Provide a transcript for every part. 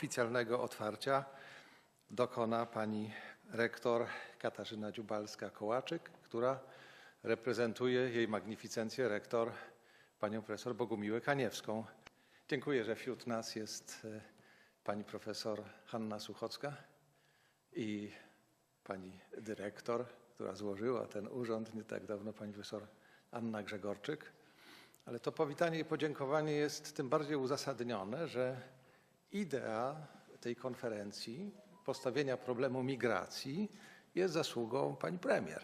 oficjalnego otwarcia dokona pani rektor Katarzyna Dziubalska-Kołaczyk, która reprezentuje jej magnificencję rektor panią profesor Bogumiłę Kaniewską. Dziękuję, że wśród nas jest e, pani profesor Hanna Suchocka i pani dyrektor, która złożyła ten urząd nie tak dawno, pani profesor Anna Grzegorczyk. Ale to powitanie i podziękowanie jest tym bardziej uzasadnione, że idea tej konferencji, postawienia problemu migracji jest zasługą pani premier.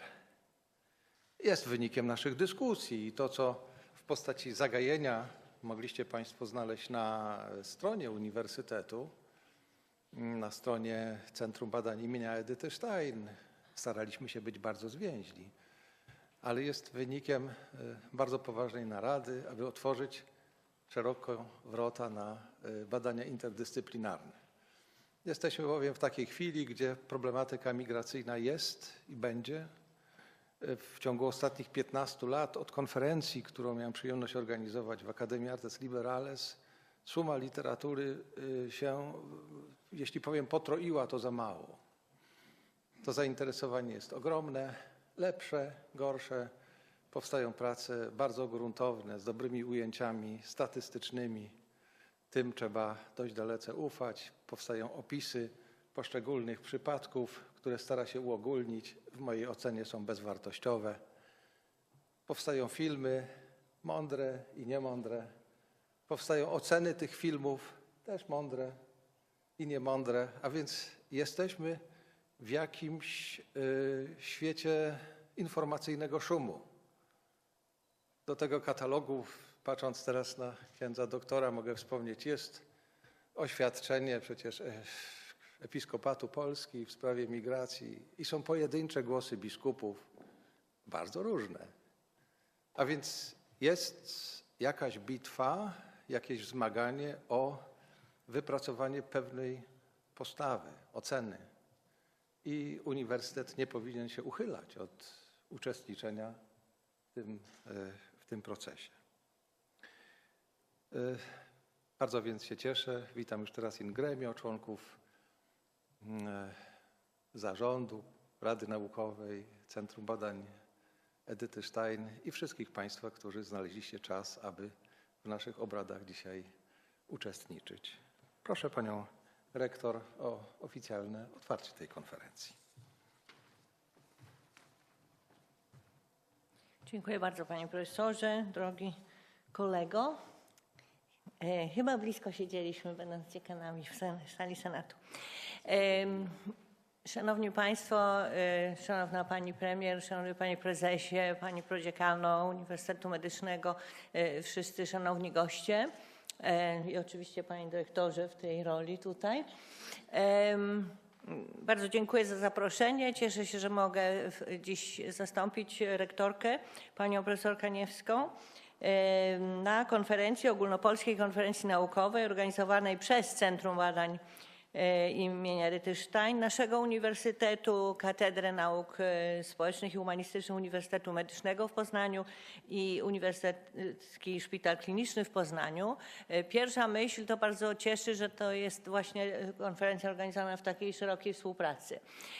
Jest wynikiem naszych dyskusji i to, co w postaci zagajenia mogliście Państwo znaleźć na stronie uniwersytetu, na stronie Centrum Badań imienia Edyty Stein. Staraliśmy się być bardzo zwięźli, ale jest wynikiem e, bardzo poważnej narady, aby otworzyć szeroko wrota na e, badania interdyscyplinarne. Jesteśmy bowiem w takiej chwili, gdzie problematyka migracyjna jest i będzie. W ciągu ostatnich 15 lat, od konferencji, którą miałem przyjemność organizować w Akademii Artes Liberales, suma literatury y, się, jeśli powiem potroiła, to za mało. To zainteresowanie jest ogromne, lepsze, gorsze. Powstają prace bardzo gruntowne, z dobrymi ujęciami statystycznymi. Tym trzeba dość dalece ufać. Powstają opisy poszczególnych przypadków, które stara się uogólnić. W mojej ocenie są bezwartościowe. Powstają filmy mądre i niemądre. Powstają oceny tych filmów też mądre i niemądre. A więc jesteśmy w jakimś y, świecie informacyjnego szumu. Do tego katalogu, patrząc teraz na księdza doktora, mogę wspomnieć, jest oświadczenie przecież e, Episkopatu Polski w sprawie migracji i są pojedyncze głosy biskupów, bardzo różne. A więc jest jakaś bitwa, jakieś zmaganie o wypracowanie pewnej postawy, oceny. I uniwersytet nie powinien się uchylać od uczestniczenia w tym, e, tym procesie. E, Bardzo więc się cieszę. Witam już teraz in gremio, członków e, zarządu, Rady Naukowej, Centrum Badań Edyty Stein i wszystkich Państwa, którzy znaleźliście czas, aby w naszych obradach dzisiaj uczestniczyć. Proszę Panią Rektor o oficjalne otwarcie tej konferencji. Dziękuję bardzo panie profesorze, drogi kolego. E, chyba blisko siedzieliśmy, będąc dziekanami w sali Senatu. Em, Szanowni Państwo, e, Szanowna Pani Premier, Szanowny Panie Prezesie, Pani Prodziekano Uniwersytetu Medycznego, e, wszyscy szanowni goście e, i oczywiście Panie Dyrektorze w tej roli tutaj. Bardzo dziękuję za zaproszenie. Cieszę się, że mogę dziś zastąpić rektorkę, panią profesor Kaniewską, em, na konferencji, ogólnopolskiej konferencji naukowej organizowanej przez Centrum Badań e, imienia Edyty Stein, naszego Uniwersytetu, Katedrę Nauk e, Społecznych i Humanistycznych Uniwersytetu Medycznego w Poznaniu i Uniwersytecki Szpital Kliniczny w Poznaniu. E, Pierwsza myśl to bardzo cieszy, że to jest właśnie e, konferencja organizowana w takiej szerokiej współpracy.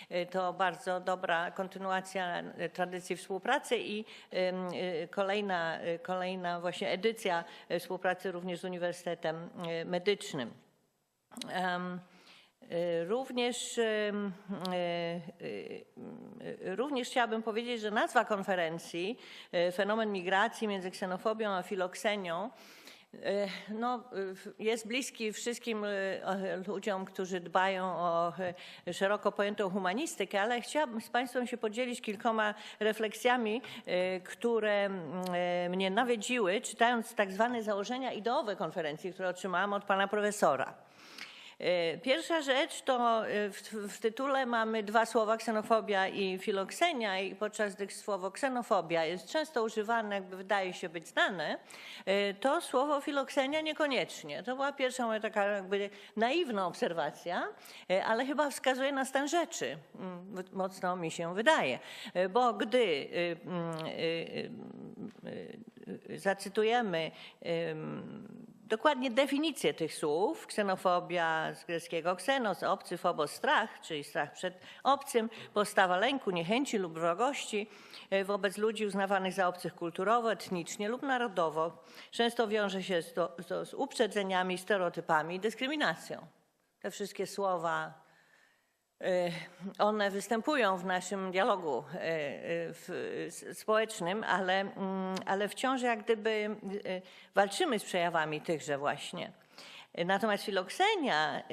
E, To bardzo dobra kontynuacja e, tradycji współpracy i e, kolejna, e, kolejna właśnie edycja e, współpracy również z Uniwersytetem e, Medycznym. E, Również, em, e, e, również chciałabym powiedzieć, że nazwa konferencji Fenomen migracji między ksenofobią a filoksenią no, jest bliski wszystkim ludziom, którzy dbają o szeroko pojętą humanistykę, ale chciałabym z Państwem się podzielić kilkoma refleksjami, które mnie nawiedziły, czytając tak zwane założenia ideowe konferencji, które otrzymałam od pana profesora. E, Pierwsza rzecz to e, w, w tytule mamy dwa słowa ksenofobia i filoksenia i podczas gdy słowo ksenofobia jest często używane, jakby wydaje się być znane, e, to słowo filoksenia niekoniecznie. To była pierwsza moja taka jakby naiwna obserwacja, ale chyba wskazuje na stan rzeczy. Mm, Mocno mi się wydaje, bo gdy mm, zacytujemy dokładnie definicję tych słów. Ksenofobia z greckiego ksenos, obcy, phobos, strach, czyli strach przed obcym, postawa lęku, niechęci lub wrogości e, wobec ludzi uznawanych za obcych kulturowo, etnicznie lub narodowo. Często wiąże się z, to, z uprzedzeniami, stereotypami i dyskryminacją. Te wszystkie słowa one występują w naszym dialogu w- s- społecznym, ale, mm, ale wciąż jak gdyby walczymy z przejawami tychże właśnie. Natomiast filoksenia, e,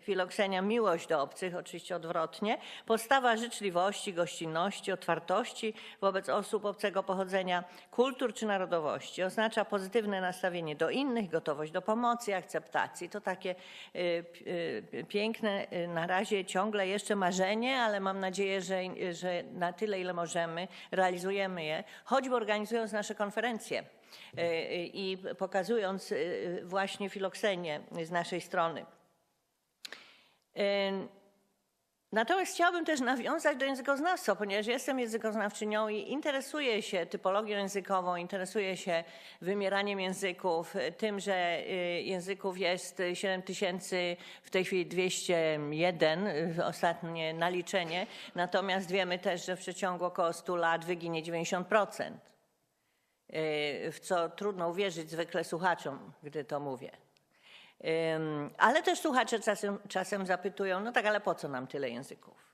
filoksenia miłość do obcych, oczywiście odwrotnie, postawa życzliwości, gościnności, otwartości wobec osób obcego pochodzenia, kultur czy narodowości. Oznacza pozytywne nastawienie do innych, gotowość do pomocy, akceptacji. To takie p- e, piękne na razie ciągle jeszcze marzenie, ale mam nadzieję, że, że na tyle, ile możemy, realizujemy je, choćby organizując nasze konferencje i pokazując e, właśnie filoksenię z naszej strony. E, Natomiast chciałabym też nawiązać do językoznawstwa, ponieważ jestem językoznawczynią i interesuję się typologią językową, interesuję się wymieraniem języków, e, tym, że języków jest 7 tysięcy, w tej chwili 201, y, ostatnie naliczenie. Natomiast wiemy też, że w przeciągu około 100 lat wyginie 90%, y, w co trudno uwierzyć zwykle słuchaczom, gdy to mówię. Ale też słuchacze czasem, czasem zapytują, no tak, ale po co nam tyle języków?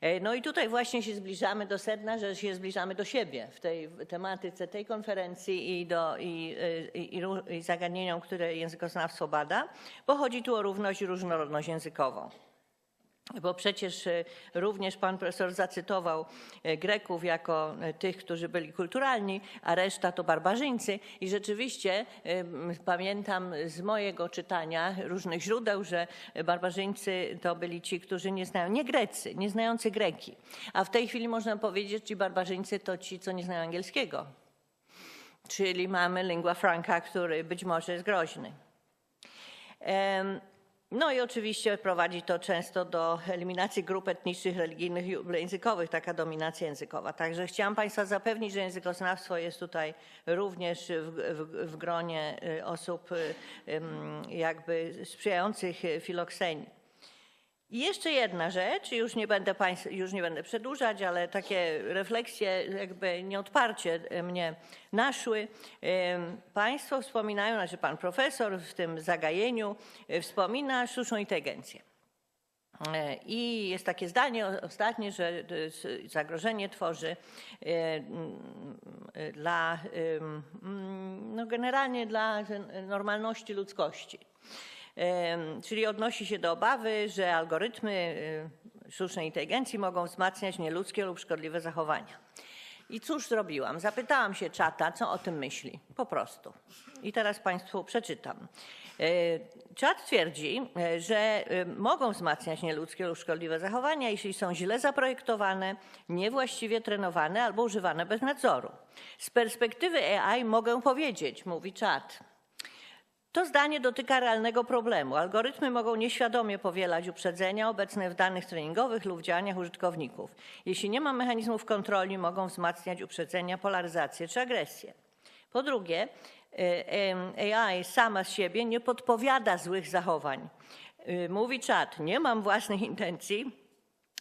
E, No i tutaj właśnie się zbliżamy do sedna, że się zbliżamy do siebie w tej tematyce tej konferencji i, do, i, y, i, i zagadnieniom, które językoznawstwo bada, bo chodzi tu o równość i różnorodność językową. Bo przecież e, również pan profesor zacytował e, Greków jako e, tych, którzy byli kulturalni, a reszta to barbarzyńcy. I rzeczywiście pamiętam z mojego czytania różnych źródeł, że barbarzyńcy to byli ci, którzy nie znają, nie Grecy, nie znający Greki. A w tej chwili można powiedzieć, że ci barbarzyńcy to ci, co nie znają angielskiego. Czyli mamy lingua franca, który być może jest groźny. No i oczywiście prowadzi to często do eliminacji grup etnicznych, religijnych i językowych, taka dominacja językowa. Także chciałam Państwa zapewnić, że językoznawstwo jest tutaj również w, w, w gronie y, osób y, jakby sprzyjających filoksenii. I jeszcze jedna rzecz, już nie będę państw, już nie będę przedłużać, ale takie refleksje jakby nieodparcie mnie naszły. Państwo wspominają, znaczy pan profesor w tym zagajeniu e, wspomina sztuczną inteligencję. E, I jest takie zdanie ostatnie, że e, zagrożenie tworzy dla, no generalnie dla normalności ludzkości. Czyli odnosi się do obawy, że algorytmy e, sztucznej inteligencji mogą wzmacniać nieludzkie lub szkodliwe zachowania. I cóż zrobiłam? Zapytałam się czata, co o tym myśli. Po prostu. I teraz Państwu przeczytam. E, Czat twierdzi, e, że e, mogą wzmacniać nieludzkie lub szkodliwe zachowania, jeśli są źle zaprojektowane, niewłaściwie trenowane albo używane bez nadzoru. Z perspektywy AI mogę powiedzieć, mówi czat, to zdanie dotyka realnego problemu. Algorytmy mogą nieświadomie powielać uprzedzenia obecne w danych treningowych lub działaniach użytkowników. Jeśli nie ma mechanizmów kontroli, mogą wzmacniać uprzedzenia, polaryzację czy agresję. Po drugie, e, em, AI sama z siebie nie podpowiada złych zachowań. Y, Mówi czat, nie mam własnych intencji,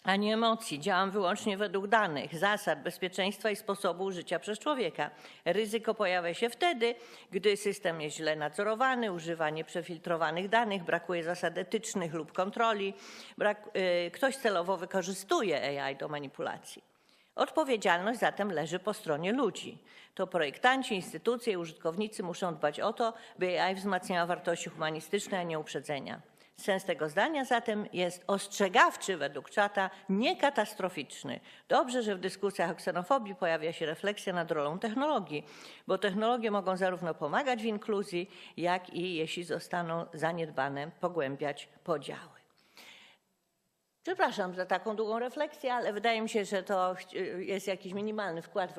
ani emocji. Działam wyłącznie według danych, zasad bezpieczeństwa i sposobu użycia przez człowieka. Ryzyko pojawia się wtedy, gdy system jest źle nadzorowany, używa nieprzefiltrowanych danych, brakuje zasad etycznych lub kontroli, brak, y, ktoś celowo wykorzystuje AI do manipulacji. Odpowiedzialność zatem leży po stronie ludzi. To projektanci, instytucje i użytkownicy muszą dbać o to, by AI wzmacniała wartości humanistyczne, a nie uprzedzenia. Sens tego zdania zatem jest ostrzegawczy według czata, nie katastroficzny. Dobrze, że w dyskusjach o ksenofobii pojawia się refleksja nad rolą technologii, bo technologie mogą zarówno pomagać w inkluzji, jak i, jeśli zostaną zaniedbane, pogłębiać podziały. Przepraszam za taką długą refleksję, ale wydaje mi się, że to jest jakiś minimalny wkład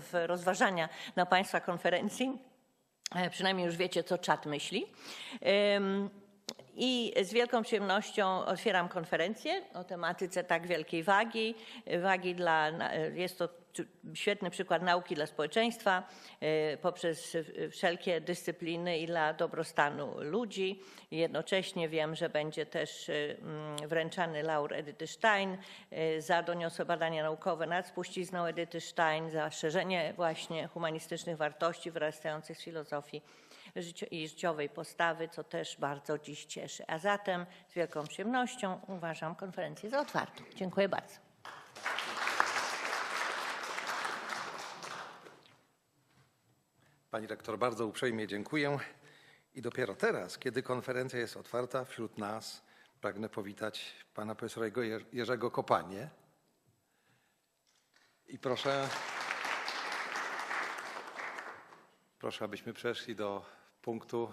w rozważania na Państwa konferencji. E, Przynajmniej już wiecie, co czat myśli. I z wielką przyjemnością otwieram konferencję o tematyce tak wielkiej wagi. Wagi dla, jest to świetny przykład nauki dla społeczeństwa e, poprzez wszelkie dyscypliny i dla dobrostanu ludzi. Jednocześnie wiem, że będzie też e, mm, wręczany laur Edyty Stein e, za doniosłe badania naukowe nad spuścizną Edyty Stein, za szerzenie właśnie humanistycznych wartości wyrastających z filozofii i życiowej postawy, co też bardzo dziś cieszy. A zatem z wielką przyjemnością uważam konferencję za otwartą. Dziękuję bardzo. Pani rektor, bardzo uprzejmie dziękuję. I dopiero teraz, kiedy konferencja jest otwarta wśród nas, pragnę powitać pana profesora Jerzego Kopanie. I proszę, proszę, abyśmy przeszli do punktu,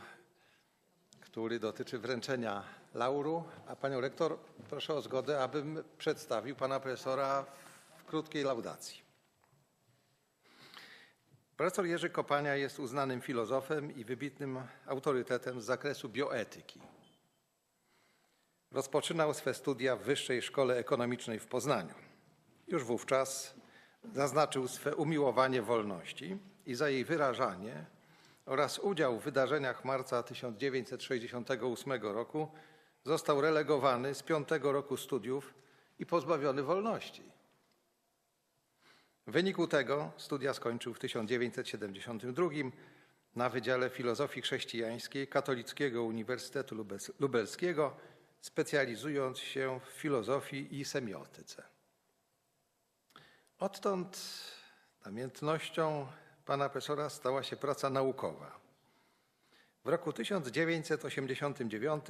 który dotyczy wręczenia lauru. A panią rektor proszę o zgodę, abym przedstawił pana profesora w krótkiej laudacji. Profesor Jerzy Kopania jest uznanym filozofem i wybitnym autorytetem z zakresu bioetyki. Rozpoczynał swe studia w Wyższej Szkole Ekonomicznej w Poznaniu. Już wówczas zaznaczył swe umiłowanie wolności i za jej wyrażanie oraz udział w wydarzeniach marca 1968 roku został relegowany z piątego roku studiów i pozbawiony wolności. W wyniku tego studia skończył w 1972 na Wydziale Filozofii Chrześcijańskiej Katolickiego Uniwersytetu Lubels- Lubelskiego, specjalizując się w filozofii i semiotyce. Odtąd namiętnością pana profesora stała się praca naukowa. W roku 1989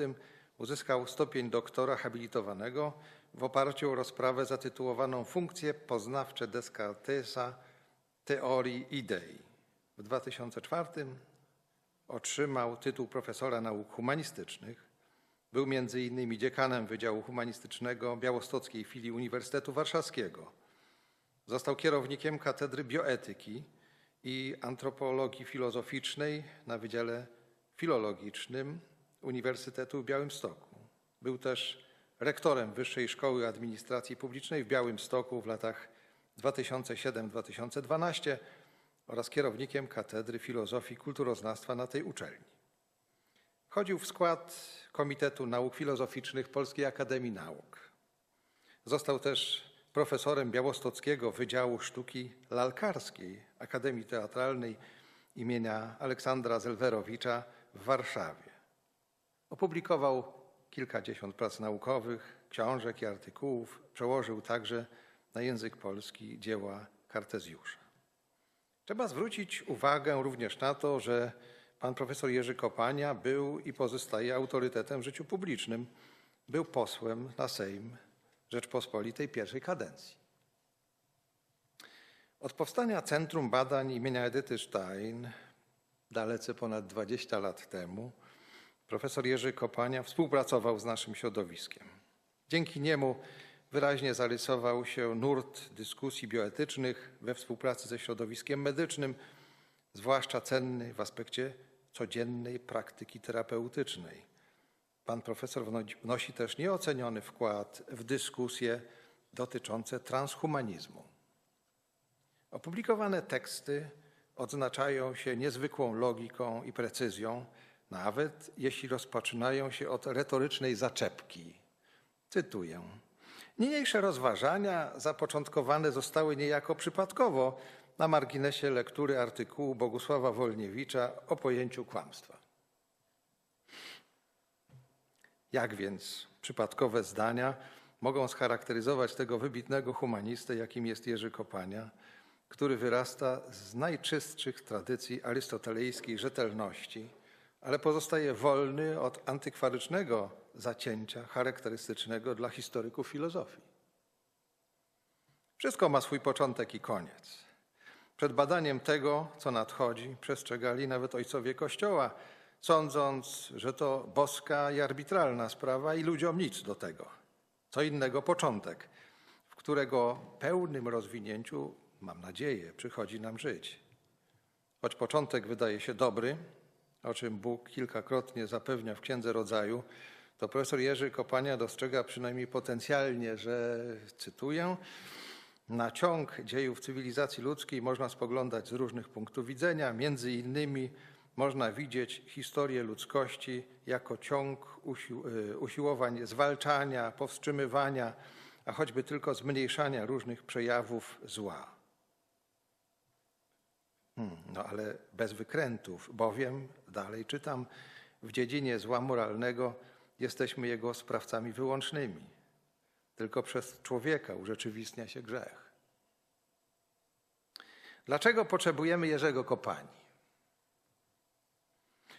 uzyskał stopień doktora habilitowanego w oparciu o rozprawę zatytułowaną Funkcje poznawcze Descartesa teorii idei. W 2004 otrzymał tytuł profesora nauk humanistycznych. Był między innymi dziekanem Wydziału Humanistycznego Białostockiej Filii Uniwersytetu Warszawskiego. Został kierownikiem Katedry Bioetyki i Antropologii Filozoficznej na Wydziale Filologicznym Uniwersytetu w Białymstoku. Był też rektorem Wyższej Szkoły Administracji Publicznej w Białymstoku w latach 2007-2012 oraz kierownikiem Katedry Filozofii i Kulturoznawstwa na tej uczelni. Wchodził w skład Komitetu Nauk Filozoficznych Polskiej Akademii Nauk. Został też profesorem Białostockiego Wydziału Sztuki Lalkarskiej Akademii Teatralnej imienia Aleksandra Zelwerowicza w Warszawie. Opublikował kilkadziesiąt prac naukowych, książek i artykułów. Przełożył także na język polski dzieła Kartezjusza. Trzeba zwrócić uwagę również na to, że pan profesor Jerzy Kopania był i pozostaje autorytetem w życiu publicznym. Był posłem na Sejm Rzeczpospolitej pierwszej kadencji. Od powstania Centrum Badań imienia Edyty Stein, dalece ponad 20 lat temu, profesor Jerzy Kopania współpracował z naszym środowiskiem. Dzięki niemu wyraźnie zarysował się nurt dyskusji bioetycznych we współpracy ze środowiskiem medycznym, zwłaszcza cenny w aspekcie codziennej praktyki terapeutycznej. Pan profesor wno- wnosi też nieoceniony wkład w dyskusje dotyczące transhumanizmu. Opublikowane teksty odznaczają się niezwykłą logiką i precyzją, nawet jeśli rozpoczynają się od retorycznej zaczepki. Cytuję. Niniejsze rozważania zapoczątkowane zostały niejako przypadkowo na marginesie lektury artykułu Bogusława Wolniewicza o pojęciu kłamstwa. Jak więc przypadkowe zdania mogą scharakteryzować tego wybitnego humanistę, jakim jest Jerzy Kopania, który wyrasta z najczystszych tradycji arystotelejskiej rzetelności, ale pozostaje wolny od antykwarycznego zacięcia charakterystycznego dla historyków filozofii. Wszystko ma swój początek i koniec. Przed badaniem tego, co nadchodzi, przestrzegali nawet ojcowie Kościoła, sądząc, że to boska i arbitralna sprawa i ludziom nic do tego. Co innego początek, w którego pełnym rozwinięciu, mam nadzieję, przychodzi nam żyć. Choć początek wydaje się dobry, o czym Bóg kilkakrotnie zapewnia w Księdze Rodzaju, to profesor Jerzy Kopania dostrzega przynajmniej potencjalnie, że cytuję, na ciąg dziejów cywilizacji ludzkiej można spoglądać z różnych punktów widzenia. Między innymi można widzieć historię ludzkości jako ciąg y, usiłowań zwalczania, powstrzymywania, a choćby tylko zmniejszania różnych przejawów zła. Hmm, no ale bez wykrętów, bowiem, dalej czytam, w dziedzinie zła moralnego jesteśmy jego sprawcami wyłącznymi. Tylko przez człowieka urzeczywistnia się grzech. Dlaczego potrzebujemy Jerzego Kopani?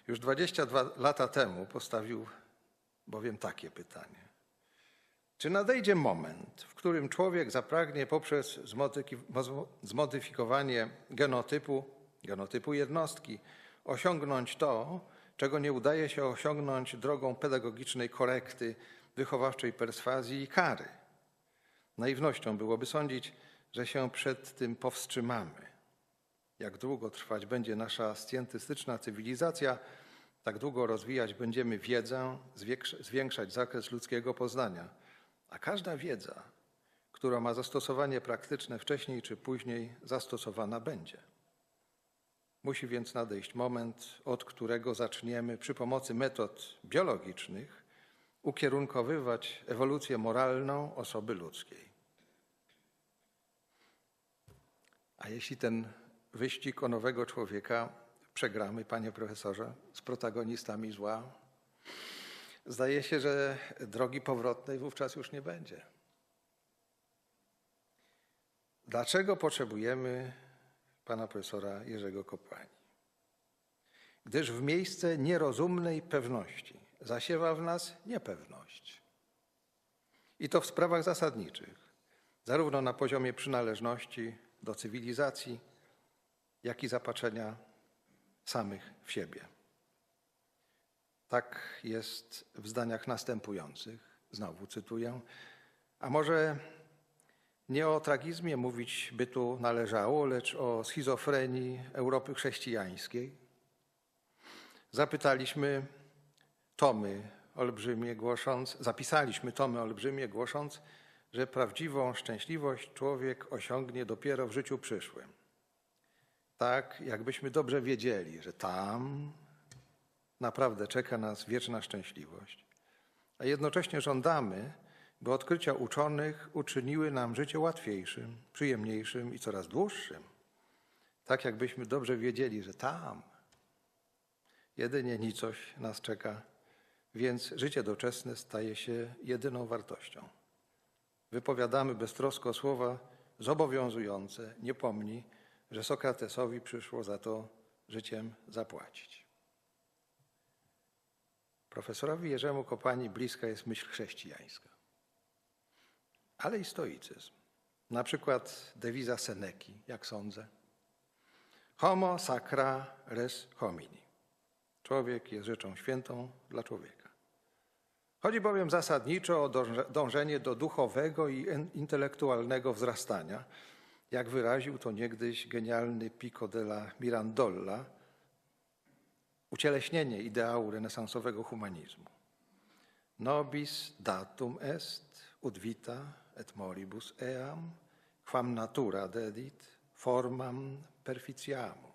Już 22 lata temu postawił bowiem takie pytanie. Czy nadejdzie moment, w którym człowiek zapragnie poprzez zmodyfikowanie genotypu, genotypu jednostki osiągnąć to, czego nie udaje się osiągnąć drogą pedagogicznej korekty, wychowawczej perswazji i kary? Naiwnością byłoby sądzić, że się przed tym powstrzymamy. Jak długo trwać będzie nasza scjentystyczna cywilizacja, tak długo rozwijać będziemy wiedzę, zwiększ- zwiększać zakres ludzkiego poznania. A każda wiedza, która ma zastosowanie praktyczne wcześniej czy później, zastosowana będzie. Musi więc nadejść moment, od którego zaczniemy przy pomocy metod biologicznych ukierunkowywać ewolucję moralną osoby ludzkiej. A jeśli ten wyścig o nowego człowieka przegramy, panie profesorze, z protagonistami zła, zdaje się, że drogi powrotnej wówczas już nie będzie. Dlaczego potrzebujemy pana profesora Jerzego Kopani? Gdyż w miejsce nierozumnej pewności zasiewa w nas niepewność. I to w sprawach zasadniczych, zarówno na poziomie przynależności do cywilizacji, jak i zapatrzenia samych w siebie. Tak jest w zdaniach następujących, znowu cytuję. A może nie o tragizmie mówić by tu należało, lecz o schizofrenii Europy chrześcijańskiej? Zapytaliśmy tomy olbrzymie głosząc, zapisaliśmy tomy olbrzymie głosząc, że prawdziwą szczęśliwość człowiek osiągnie dopiero w życiu przyszłym. Tak, jakbyśmy dobrze wiedzieli, że tam naprawdę czeka nas wieczna szczęśliwość. A jednocześnie żądamy, by odkrycia uczonych uczyniły nam życie łatwiejszym, przyjemniejszym i coraz dłuższym. Tak jakbyśmy dobrze wiedzieli, że tam jedynie nicość nas czeka, więc życie doczesne staje się jedyną wartością. Wypowiadamy beztrosko słowa zobowiązujące, nie pomni, że Sokratesowi przyszło za to życiem zapłacić. Profesorowi Jerzemu Kopani bliska jest myśl chrześcijańska, ale i stoicyzm. Na przykład dewiza Seneki, jak sądzę. Homo sacra res homini. Człowiek jest rzeczą świętą dla człowieka. Chodzi bowiem zasadniczo o dąże- dążenie do duchowego i in- intelektualnego wzrastania, jak wyraził to niegdyś genialny Pico della Mirandola, ucieleśnienie ideału renesansowego humanizmu. Nobis datum est, ut vita et moribus eam, quam natura dedit, formam perficiamus.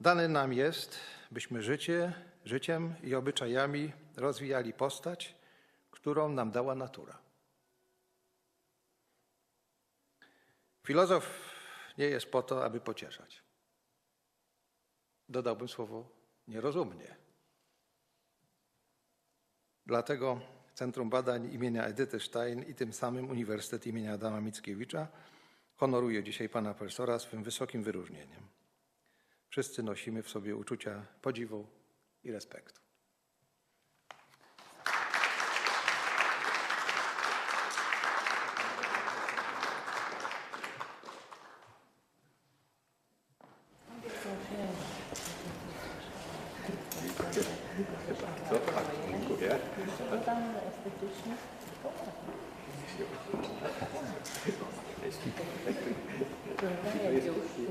Dane nam jest, byśmy życie, życiem i obyczajami rozwijali postać, którą nam dała natura. Filozof nie jest po to, aby pocieszać. Dodałbym słowo nierozumnie. Dlatego Centrum Badań imienia Edyty Stein i tym samym Uniwersytet imienia Adama Mickiewicza honoruje dzisiaj pana profesora swym wysokim wyróżnieniem. Wszyscy nosimy w sobie uczucia podziwu i respektu.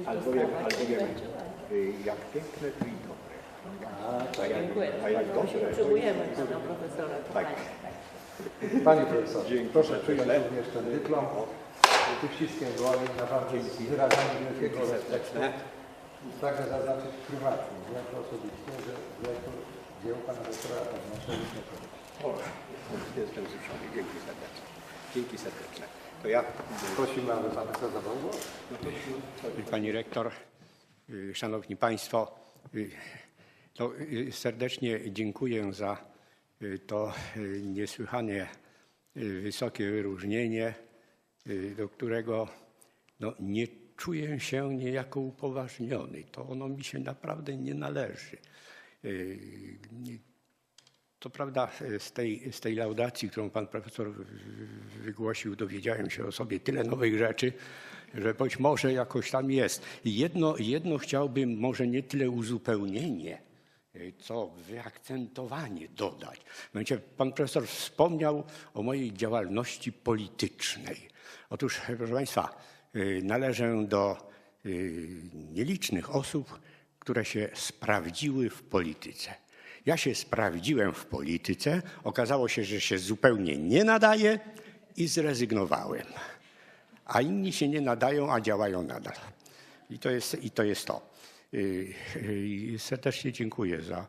Albo jak, albo jak, y, jak piękne to i dobre. Dziękuję. My się potrzebujemy pana profesora. Tak. Panie profesorze, proszę przyjąć również ten dyplom. Tu ściskiem dłoni na bardzo wyrażanie wielkiego respektu. Także zaznaczyć prywatnie, nie jako osobiście, że jako dzieło pana doktora. O, jestem wzruszony. Dzięki serdecznie. Dzięki serdeczne. To ja, Prosimy, aby pan doktor zabrał głos. pani rektor, szanowni państwo, to serdecznie dziękuję za to niesłychanie wysokie wyróżnienie, y, do którego no, nie czuję się niejako upoważniony. To ono mi się naprawdę nie należy. Y, To prawda, z tej, z tej laudacji, którą pan profesor wy- wy- wygłosił, dowiedziałem się o sobie tyle nowych rzeczy, że być może jakoś tam jest. Jedno, jedno chciałbym, może nie tyle uzupełnienie, y, co wyakcentowanie dodać. Mianowicie pan profesor wspomniał o mojej działalności politycznej. Otóż, proszę państwa, y, należę do y, nielicznych osób, które się sprawdziły w polityce. Ja się sprawdziłem w polityce, okazało się, że się zupełnie nie nadaje i zrezygnowałem. A inni się nie nadają, a działają nadal. I to jest, i to, jest to. Y, Serdecznie dziękuję za,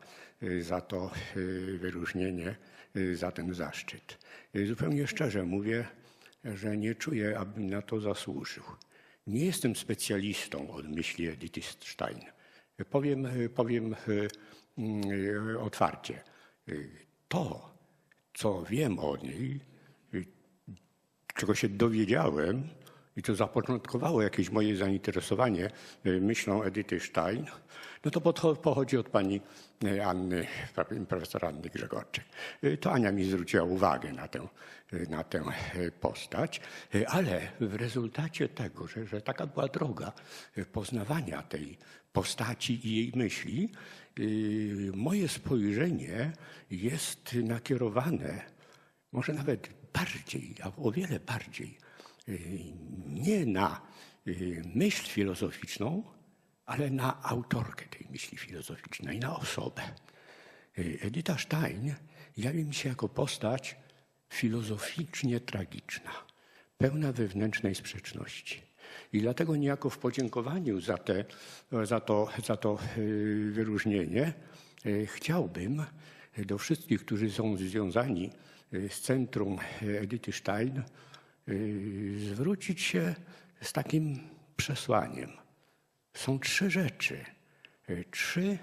za to y, wyróżnienie, y, za ten zaszczyt. Y, Zupełnie szczerze mówię, że nie czuję, abym na to zasłużył. Nie jestem specjalistą od myśli Edith Stein. Powiem, powiem otwarcie. To, co wiem o niej, czego się dowiedziałem i co zapoczątkowało jakieś moje zainteresowanie y, myślą Edyty Stein, no to pochodzi od pani y, Anny, profesor Anny Grzegorczyk. Y, To Ania mi zwróciła uwagę na tę, na tę postać, ale w rezultacie tego, że, że taka była droga poznawania tej postaci i jej myśli, moje spojrzenie jest nakierowane może nawet bardziej, a o wiele bardziej, nie na y, myśl filozoficzną, ale na autorkę tej myśli filozoficznej, na osobę. Y, Edyta Stein jawi mi się jako postać filozoficznie tragiczna, pełna wewnętrznej sprzeczności. I dlatego niejako w podziękowaniu za, te, za, to, za to y, wyróżnienie chciałbym do wszystkich, którzy są związani z centrum Edyty Stein, zwrócić się z takim przesłaniem. Są trzy rzeczy, y, trzy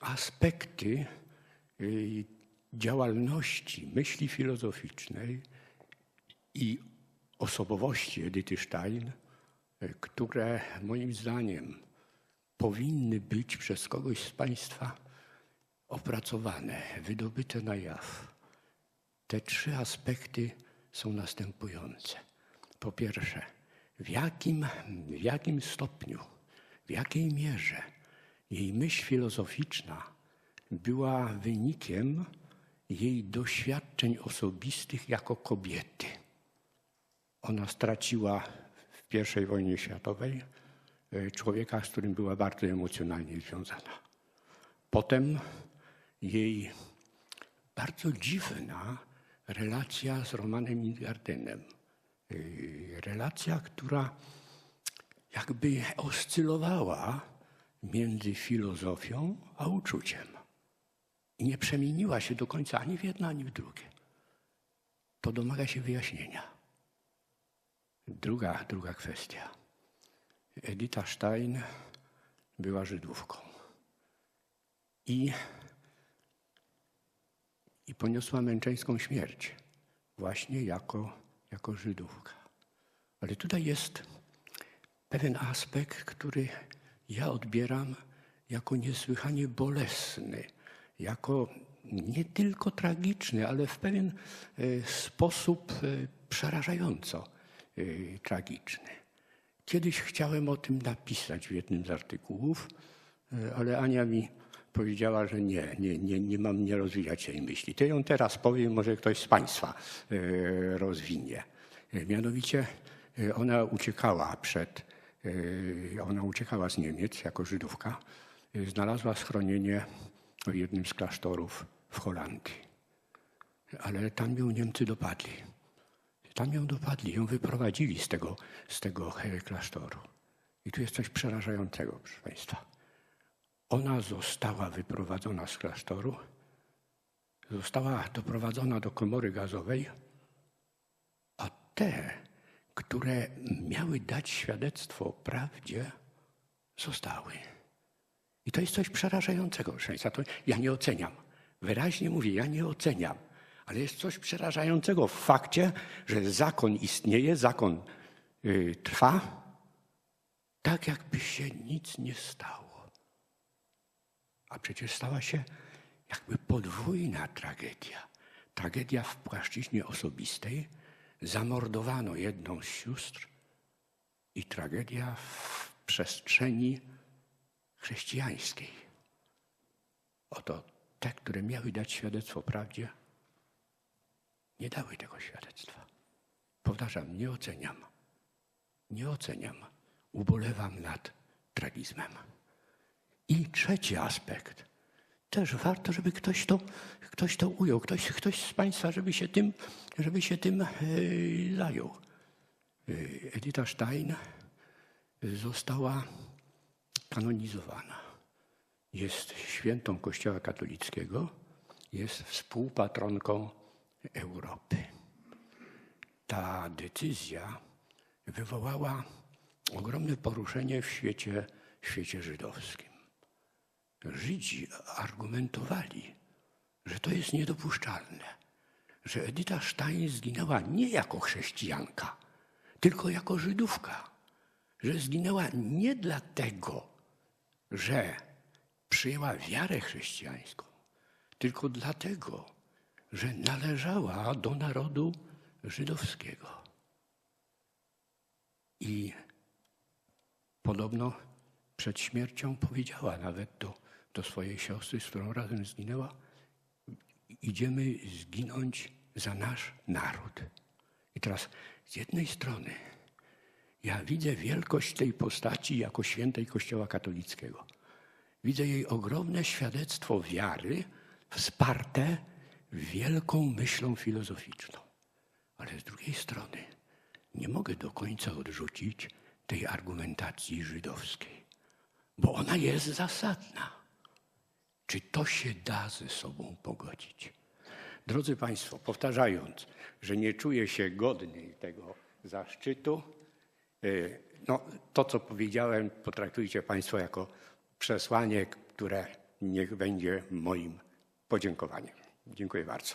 aspekty y, działalności myśli filozoficznej i osobowości Edyty Stein, y, które moim zdaniem powinny być przez kogoś z Państwa opracowane, wydobyte na jaw. Te trzy aspekty są następujące. Po pierwsze, w jakim, w jakim stopniu, w jakiej mierze jej myśl filozoficzna była wynikiem jej doświadczeń osobistych jako kobiety. Ona straciła w I wojnie światowej e, człowieka, z którym była bardzo emocjonalnie związana. Potem jej bardzo dziwna relacja z Romanem Ingardenem. Yy, Relacja, która jakby oscylowała między filozofią a uczuciem. I nie przemieniła się do końca ani w jedno, ani w drugie. To domaga się wyjaśnienia. Druga, druga kwestia. Edita Stein była Żydówką. I, i poniosła męczeńską śmierć właśnie jako, jako Żydówka. Ale tutaj jest pewien aspekt, który ja odbieram jako niesłychanie bolesny, jako nie tylko tragiczny, ale w pewien e, sposób e, przerażająco e, tragiczny. Kiedyś chciałem o tym napisać w jednym z artykułów, ale Ania mi powiedziała, że nie, nie, nie, nie mam nie rozwijać tej myśli. To ją teraz powiem, może ktoś z Państwa e, rozwinie. E, Mianowicie e, ona uciekała przed, ona uciekała z Niemiec jako Żydówka, znalazła schronienie w jednym z klasztorów w Holandii. Ale tam ją Niemcy dopadli. Tam ją dopadli, ją wyprowadzili z tego, z tego klasztoru. I tu jest coś przerażającego, proszę Państwa. Ona została wyprowadzona z klasztoru, została doprowadzona do komory gazowej, a te, które miały dać świadectwo o prawdzie, zostały. I to jest coś przerażającego, proszę Państwa. To ja nie oceniam. Wyraźnie mówię, ja nie oceniam. Ale jest coś przerażającego w fakcie, że zakon istnieje, zakon y, trwa, tak jakby się nic nie stało. A przecież stała się jakby podwójna tragedia. Tragedia w płaszczyźnie osobistej, zamordowano jedną z sióstr i tragedia w przestrzeni chrześcijańskiej. Oto te, które miały dać świadectwo prawdzie, nie dały tego świadectwa. Powtarzam, nie oceniam. Nie oceniam. Ubolewam nad tragizmem. I trzeci aspekt. Też warto, żeby ktoś to, ktoś to ujął, ktoś, ktoś z Państwa, żeby się tym, żeby się tym yy, zajął. Yy, Edyta Stein została kanonizowana. Jest świętą Kościoła katolickiego, jest współpatronką Europy. Ta decyzja wywołała ogromne poruszenie w świecie, w świecie żydowskim. Żydzi argumentowali, że to jest niedopuszczalne, że Edyta Stein zginęła nie jako chrześcijanka, tylko jako Żydówka, że zginęła nie dlatego, że przyjęła wiarę chrześcijańską, tylko dlatego, że należała do narodu żydowskiego. I podobno przed śmiercią powiedziała nawet do, do swojej siostry, z którą razem zginęła, idziemy zginąć za nasz naród. I teraz z jednej strony ja widzę wielkość tej postaci jako świętej Kościoła katolickiego. Widzę jej ogromne świadectwo wiary wsparte wielką myślą filozoficzną. Ale z drugiej strony nie mogę do końca odrzucić tej argumentacji żydowskiej, bo ona jest zasadna. Czy to się da ze sobą pogodzić? Drodzy Państwo, powtarzając, że nie czuję się godny tego zaszczytu, y, no, to, co powiedziałem, potraktujcie Państwo jako przesłanie, które niech będzie moim podziękowaniem. Dziękuję bardzo.